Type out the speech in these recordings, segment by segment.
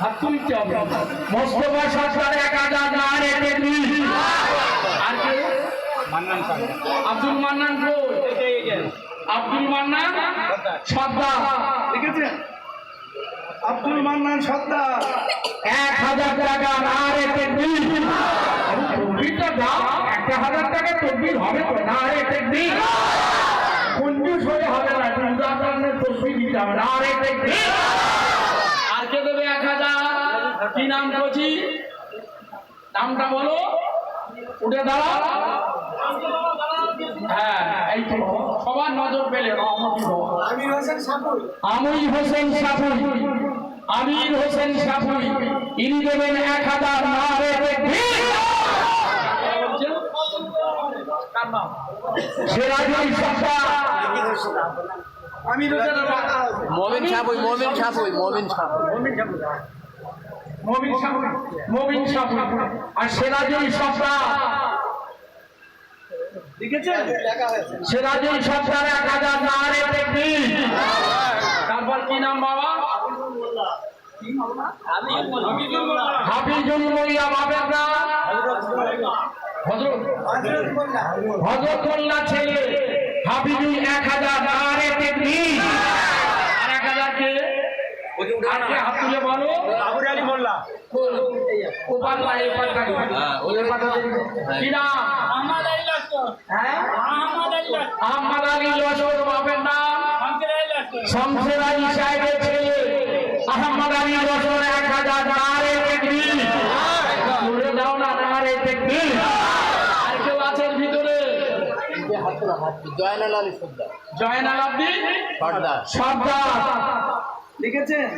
হাত তুলতে হবে। মোস্তফা সরকার এক হাজার আর কেউ আব্দুল মান্নান আব্দুল মান্নান সর্দার। লিখেছেন আব্দুল মান্নান সর্দার। এক হাজার টাকা দিই তকবিরটা দাও একটা হাজার টাকা তকবির হবে তো না রেখে দিই কঞ্জুস হয়ে হবে না তকবির দিতে হবে না রেখে দিই আর কে দেবে এক হাজার কি নাম কচি নামটা বলো। উঠে দাঁড়াও। হ্যাঁ এই সবার নজর পেলে রহমতি বাবা আমির হোসেন সাপুর আমির হোসেন সাপুই আমির হোসেন সাপুই ইনি দেবেন এক হাজার না রেখে সেরাজুল সরকার মমিন ছাপুই মমিন ছাপুই মমিন ছাপুই আর সেরাজুল এক হাজার তারপর কি নাম বাবা? হাফিজুল মরিয়া বাবের নাম। হজরত মোল্লা ছেলে। হাবিবুল এক হাজার আর এতে দিন আর এক হাজার কে আর কে হাত তুলে বলো আবুর আলী মোল্লা ও পাল্লা এ পাল্লা হ্যাঁ, ওদের পাল্লা কি নাম আহমদ আলী লস্কর হ্যাঁ আহমদ আলী লস্কর আহমদ আলী লস্কর বাপের নাম শঙ্কর আলী লস্কর শমশের আলী সাহেবের ছেলে আহমদ আলী লস্কর এক হাজার আর দাও না কেউ ভিতরে জয়নাল আলী সর্দার। জয়নাল আব্দিন সর্দার। সর্দার। লিখেছেন?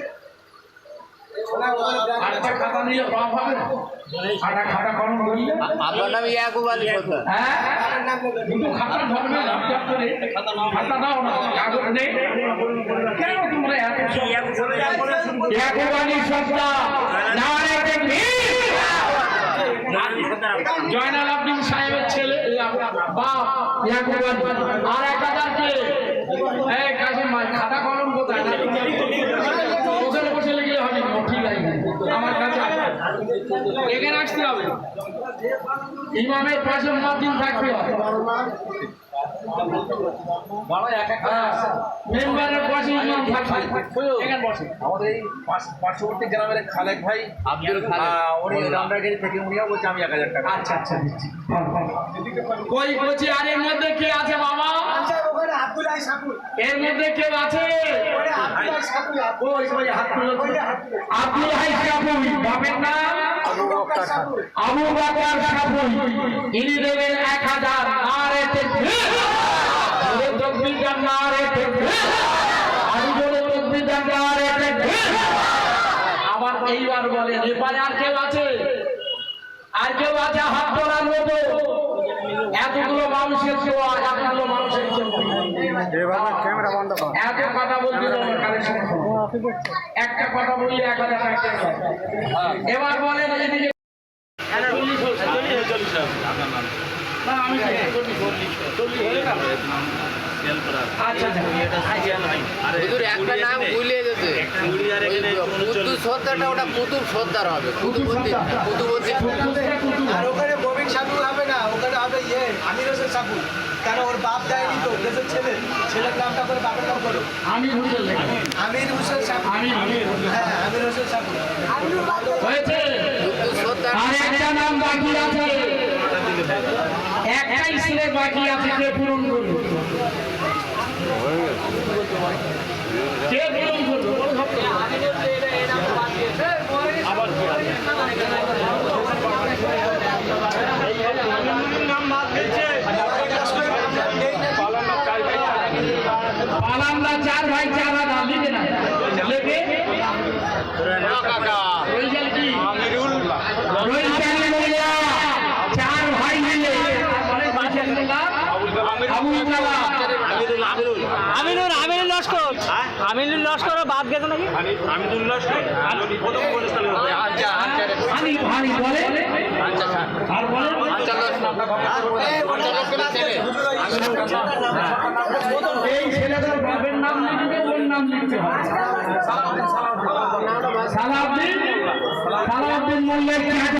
আপনার নাম ইয়াকুব আলী সর্দার হ্যাঁ? ইয়াকুব আলী। জয়নাল ছেলে বাপ আর এক হাজার কে? এই খাতা কলম কোথায়? বসে লিখলে হবে ঠিক আছে। আমার কাছে। এখানে আসতে হবে। ইমামের পাশে মদিন থাকতে হ্যাঁ, আমাদের এই পার্শ্ববর্তী গ্রামের খালেক ভাই আব্দুল খালেক। উনি রামরাগিরি থেকে উনিও বলছে আমি এক হাজার টাকা আচ্ছা আচ্ছা কই বলছি আর এর মধ্যে কে আছে বাবা? এর মধ্যে কেউ আছে। আব্দুল হাই সাপুই বাপের নাম? আবু বকর সাপুই ইনি দেবেন এক হাজার আর দেন আর আরও দেন আর আবার এইবার বলে এবারে আর কেউ আছে? আর কেউ আছে? হাত তোলার মতো। এতগুলো মানুষের সেবা এতগুলো মানুষের সেবা। ক্যামেরা বন্ধ কর। এত কথা বলতে তোমার কালেকশন একটা কথা বললে এক হাজার এবার বলেন এদিকে ওটা কুতুব সর্দার হবে কুতুবুদ্দিন কুতুবুদ্দিন আর ওখানে হবে না ওখানে হবে ইয়ে আমির হোসেন কেন ওর বাপ দেয়নি তো দেশের ছেলে। ছেলের নামটা করে বাপের নাম করো। আমি বুঝতে আমির হোসেন সাপুর আমি হ্যাঁ আমির হোসেন হয়েছে। একটা নাম বাকি আছে। একটাই ছেলে বাকি আছে কে পূরণ করবে? কে পূরণ করবে? চার ভাই চার লিখে না। চার ভাই মিলে। নাম আবুল কালাম আমিনুল আমিনুল লস্কর। আমিনুল লস্কর বাদ গেছে নাকি? হানি হানি বলে? আর বলে? এই ছেলেদের বাপের নাম লিখবে ওর নাম লিখতে হবে সালাউদ্দিন সালাউদ্দিন মোল্লার